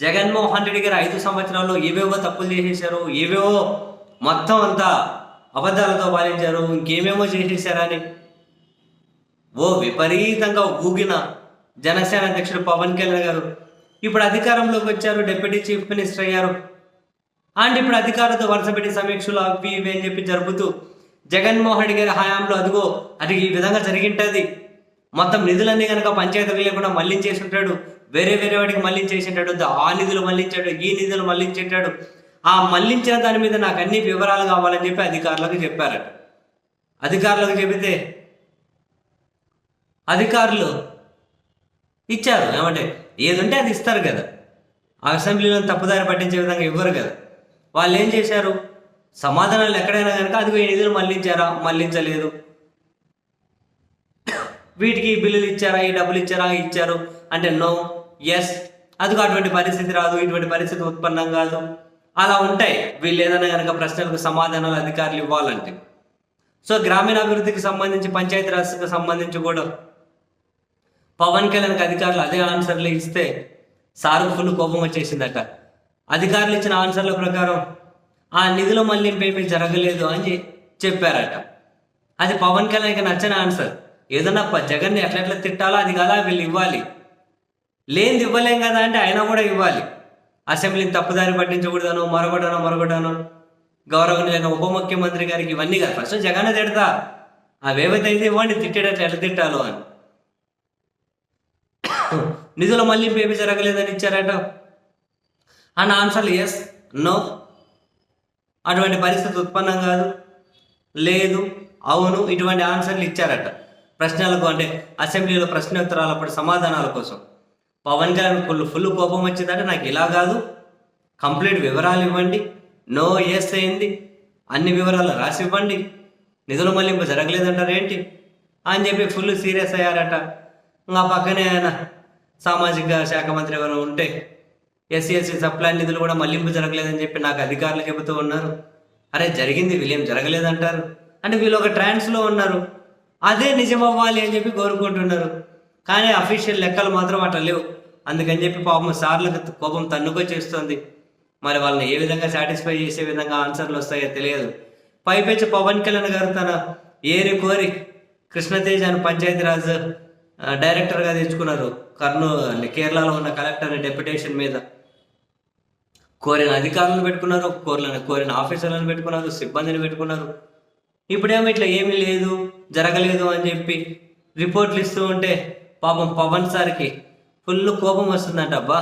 జగన్మోహన్ రెడ్డి గారు ఐదు సంవత్సరాల్లో ఏవేవో తప్పులు చేసేసారు ఏవేవో మొత్తం అంతా అబద్ధాలతో పాలించారు ఇంకేమేమో చేసేసారని ఓ విపరీతంగా ఊగిన జనసేన అధ్యక్షుడు పవన్ కళ్యాణ్ గారు ఇప్పుడు అధికారంలోకి వచ్చారు డిప్యూటీ చీఫ్ మినిస్టర్ అయ్యారు. అండ్ ఇప్పుడు అధికారులతో వరుస పెట్టి సమీక్షలు అవి ఇవి అని చెప్పి జరుపుతూ జగన్మోహన్ రెడ్డి గారి హయాంలో అదిగో అది ఈ విధంగా జరిగింటది. మొత్తం నిధులన్నీ కనుక పంచాయతీలు లేకుండా మళ్ళించేసి ఉంటాడు. వేరే వేరే వాడికి మళ్ళించేసేటాడు ఆ నిధులు మళ్ళించాడు ఈ నిధులు మళ్ళించేటాడు. ఆ మళ్ళించిన దాని మీద నాకు అన్ని వివరాలు కావాలని చెప్పి అధికారులకు చెప్పారట. అధికారులకు చెబితే అధికారులు ఇచ్చారు ఏమంటే ఏదంటే అది ఇస్తారు కదా. ఆ అసెంబ్లీలో తప్పుదారి పట్టించే విధంగా ఇవ్వరు కదా. వాళ్ళు ఏం చేశారు? సమాధానాలు ఎక్కడైనా కనుక అదిగో ఈ నిధులు మళ్ళించారా? మళ్ళించలేదు. వీటికి ఈ బిల్లులు ఇచ్చారా? ఈ డబ్బులు ఇచ్చారా? ఇచ్చారు. అంటే నో. ఎస్ అదిగో అటువంటి పరిస్థితి రాదు ఇటువంటి పరిస్థితి ఉత్పన్నం కాదు. అలా ఉంటాయి. వీళ్ళు ఏదైనా కనుక ప్రశ్నలకు సమాధానాలు అధికారులు ఇవ్వాలంటే. సో గ్రామీణాభివృద్ధికి సంబంధించి పంచాయతీరాజ్కి సంబంధించి కూడా పవన్ కళ్యాణ్కి అధికారులు అదే ఆన్సర్లు ఇస్తే సారు ఫుల్ కోపం వచ్చేసిందట. అధికారులు ఇచ్చిన ఆన్సర్ల ప్రకారం ఆ నిధుల మళ్ళీ పేమెంట్ జరగలేదు అని చెప్పారట. అది పవన్ కళ్యాణ్కి నచ్చిన ఆన్సర్. ఏదన్నా జగన్ని ఎట్లా ఎట్లా తిట్టాలో అది కదా వీళ్ళు ఇవ్వాలి. లేనిది ఇవ్వలేం కదా అంటే అయినా కూడా ఇవ్వాలి. అసెంబ్లీని తప్పుదారి పట్టించకూడదనో మరొకటనో మరొకటనో. గౌరవనీయులైన ఉప ముఖ్యమంత్రి గారికి ఇవన్నీ కాదు. ఫస్ట్ జగన్ తిడతా. అవేవైతే అయితే ఇవ్వండి తిట్టేటట్లు ఎట్లా తిట్టాలో అని. నిధుల మళ్ళీ ఏమి జరగలేదని ఇచ్చారట. అండ్ ఆన్సర్లు ఎస్ నో అటువంటి పరిస్థితి ఉత్పన్నం కాదు. లేదు అవును ఇటువంటి ఆన్సర్లు ఇచ్చారట. ప్రశ్నలకు అంటే అసెంబ్లీలో ప్రశ్నోత్తరాలప్పుడు సమాధానాల కోసం. పవన్ కళ్యాణ్ ఫుల్ ఫుల్ కోపం వచ్చిందంటే నాకు ఇలా కాదు. కంప్లీట్ వివరాలు ఇవ్వండి. నో ఎస్ అయింది. అన్ని వివరాలు రాసి ఇవ్వండి. నిధుల మళ్ళింపు జరగలేదంటారు ఏంటి? అని చెప్పి ఫుల్ సీరియస్ అయ్యారట. ఇంకా పక్కనే ఆయన సామాజిక శాఖ మంత్రి ఎవరు ఉంటే ఎస్సీ ఎస్సీ సప్లై నిధులు కూడా మళ్ళింపు జరగలేదని చెప్పి నాకు అధికారులు చెబుతూ ఉన్నారు. అరే జరిగింది వీళ్ళేం జరగలేదంటారు? అంటే వీళ్ళు ఒక ట్రాన్స్లో ఉన్నారు. అదే నిజం అవ్వాలి అని చెప్పి కోరుకుంటున్నారు. కానీ అఫీషియల్ లెక్కలు మాత్రం అట్లా లేవు. అందుకని చెప్పి పాపం సార్లకు కోపం తన్నుకొచ్చేస్తుంది మరి వాళ్ళని ఏ విధంగా సాటిస్ఫై చేసే విధంగా ఆన్సర్లు వస్తాయో తెలియదు. పైపెచ్చి పవన్ కళ్యాణ్ గారు తన ఏరి కోరి కృష్ణతేజ్ అని పంచాయతీరాజ్ డైరెక్టర్గా తెచ్చుకున్నారు. కర్నూలు కేరళలో ఉన్న కలెక్టర్ డెప్యుటేషన్ మీద కోరిన అధికారులను పెట్టుకున్నారు కోరిన కోరిన ఆఫీసర్లను పెట్టుకున్నారు సిబ్బందిని పెట్టుకున్నారు. ఇప్పుడేమో ఇట్లా ఏమీ లేదు జరగలేదు అని చెప్పి రిపోర్ట్లు ఇస్తూ ఉంటే పాపం పవన్ సార్కి ఫుల్ కోపం వస్తుందంట అబ్బా.